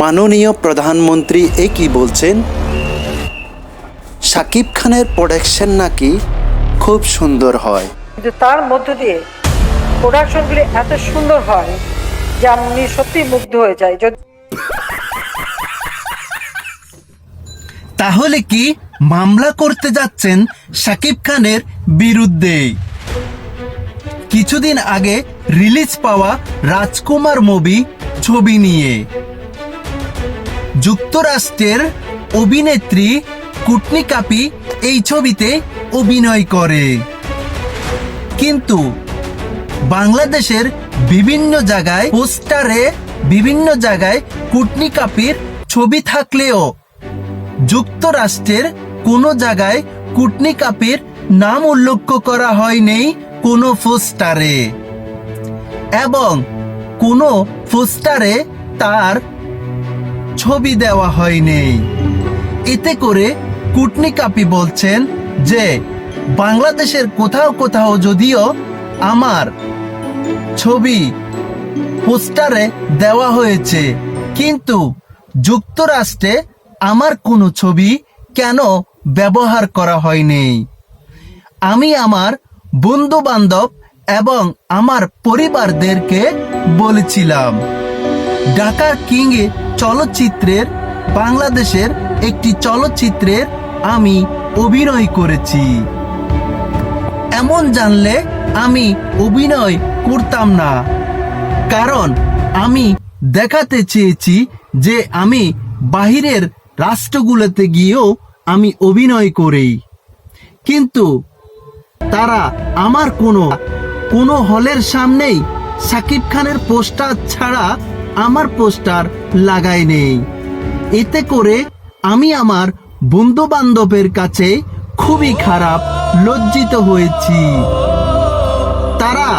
মাননীয় প্রধানমন্ত্রী এ কি বলছেন? শাকিব খানের প্রোডাকশন নাকি খুব সুন্দর হয়। কিন্তু তার মধ্য দিয়ে প্রোডাকশনগুলি এত সুন্দর হয় যে আমি সত্যি মুগ্ধ হয়ে যাই। যদি তাহলে কি মামলা করতে যাচ্ছেন শাকিব খানের বিরুদ্ধে কিছুদিন আগে রিলিজ পাওয়া রাজকুমার মুভি ছবি নিয়ে। যুক্তরাষ্ট্রের অভিনেত্রী কুটনি কাপি এই ছবিতে অভিনয় করে। কিন্তু বাংলাদেশের বিভিন্ন জায়গায় পোস্টারে বিভিন্ন জায়গায় কুটনি কাপির ছবি থাকলেও যুক্তরাষ্ট্রের কোনো জায়গায় কুটনি কাপের নাম উল্লেখ করা হয়নি কোনো পোস্টারে এবং কোনো পোস্টারে তার ছবি দেওয়া হয়নি। এতে করে কুটনি কাপি বলছেন যে, বাংলাদেশের কোথাও কোথাও যদিও আমার ছবি পোস্টারে দেওয়া হয়েছে, কিন্তু যুক্তরাষ্ট্রে আমার কোনো ছবি কেন ব্যবহার করা হয়নি? আমি আমার বন্ধু বান্ধব এবং আমার পরিবারদেরকে বলেছিলাম, ঢাকার কিং চলচ্চিত্রের, বাংলাদেশের একটি চলচ্চিত্রের আমি অভিনয় করেছি। এমন জানলে আমি অভিনয় করতাম না, কারণ আমি দেখাতে চেয়েছি যে আমি বাহিরের রাষ্ট্রগুলোতে গিয়েও আমি অভিনয় করি। কিন্তু তারা আমার কোনো কোনো হলের সামনেই সাকিব খানের পোস্টার ছাড়া আমার পোস্টার লাগায় নেই। এতে করে আমি আমার বন্ধু বান্ধবের কাছে খুবই খারাপ লজ্জিত হয়েছি। তারা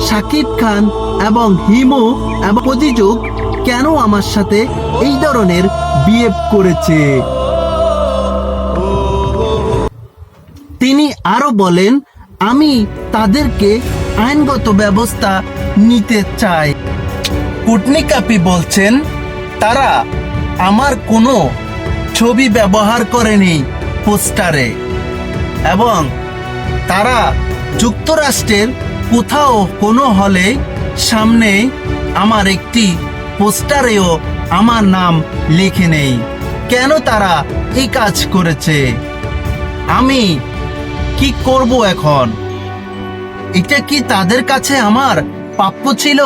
শাকিব খান এবং হিমু এবং প্রতিযোগ কেন আমার সাথে এই ধরনের বিহেভ করেছে? তিনি আরও বলেন, আমি তাদেরকে আইনগত ব্যবস্থা নিতে চাই। কুটনি কাপি বলছেন, তারা আমার কোনো ছবি ব্যবহার করেনি পোস্টারে এবং তারা যুক্তরাষ্ট্রের কোথাও কোনো হলে সামনে আমার একটি পোস্টারেও আমার নাম লিখে নেই। কেন তারা এই কাজ করেছে? আমি কি করব এখন? এটা কি তাদের কাছে আমার প্রাপ্য ছিল?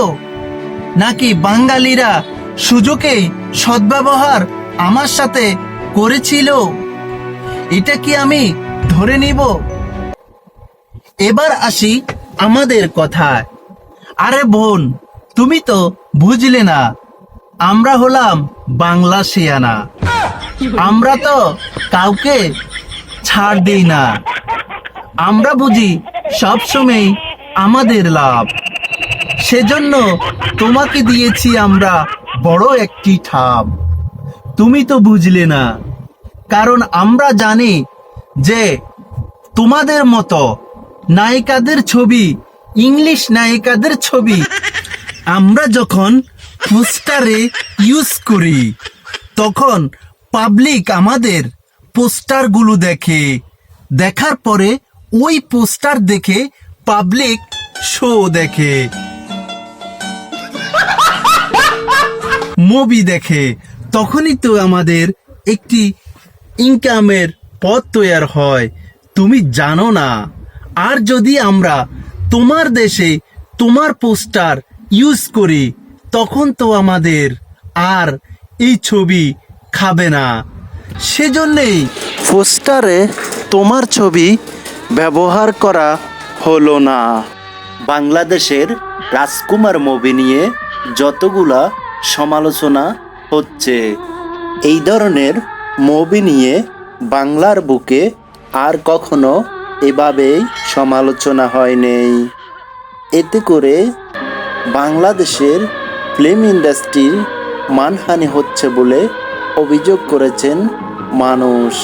নাকি বাঙালিরা সুযোগেই সদ্ব্যবহার আমার সাথে করেছিল? এটা কি আমি ধরে নিব? এবার আসি আমাদের কথায়। আরে বোন, তুমি তো বুঝলে না। আমরা হলাম বাংলা শিয়ানা। আমরা তো কাউকে ছাড় দিই না। আমরা বুঝি সবসময় আমাদের লাভ। সেজন্য তোমাকে দিয়েছি আমরা বড় একটি ঠাপ তুমি তো বুঝলে না, কারণ আমরা জানি যে তোমাদের মতো নায়িকাদের ছবি, ইংলিশ নায়িকাদের ছবি আমরা যখন পোস্টারে ইউজ করি, তখন পাবলিক আমাদের পোস্টারগুলো দেখে, দেখার পরে ওই পোস্টার দেখে পাবলিক শো দেখে। মুভি দেখে। তখনই তো আমাদের একটি ইনকামের পথ তৈরি হয়। তুমি জানো না। আর যদি আমরা তোমার দেশে তোমার পোস্টার ইউজ করি, তখন তো আমাদের আর এই ছবি খাবে না। সেজন্যেই পোস্টারে তোমার ছবি ব্যবহার করা হলো না। বাংলাদেশের রাজকুমার মুভি নিয়ে যতগুলা সমালোচনা হচ্ছে, এই ধরনের মুভি নিয়ে বাংলার বুকে আর কখনো এভাবেই সমালোচনা হয়নি এতে করে বাংলাদেশের ফিল্ম ইন্ডাস্ট্রির মানহানি হচ্ছে বলে অভিযোগ করেছেন মানুষ।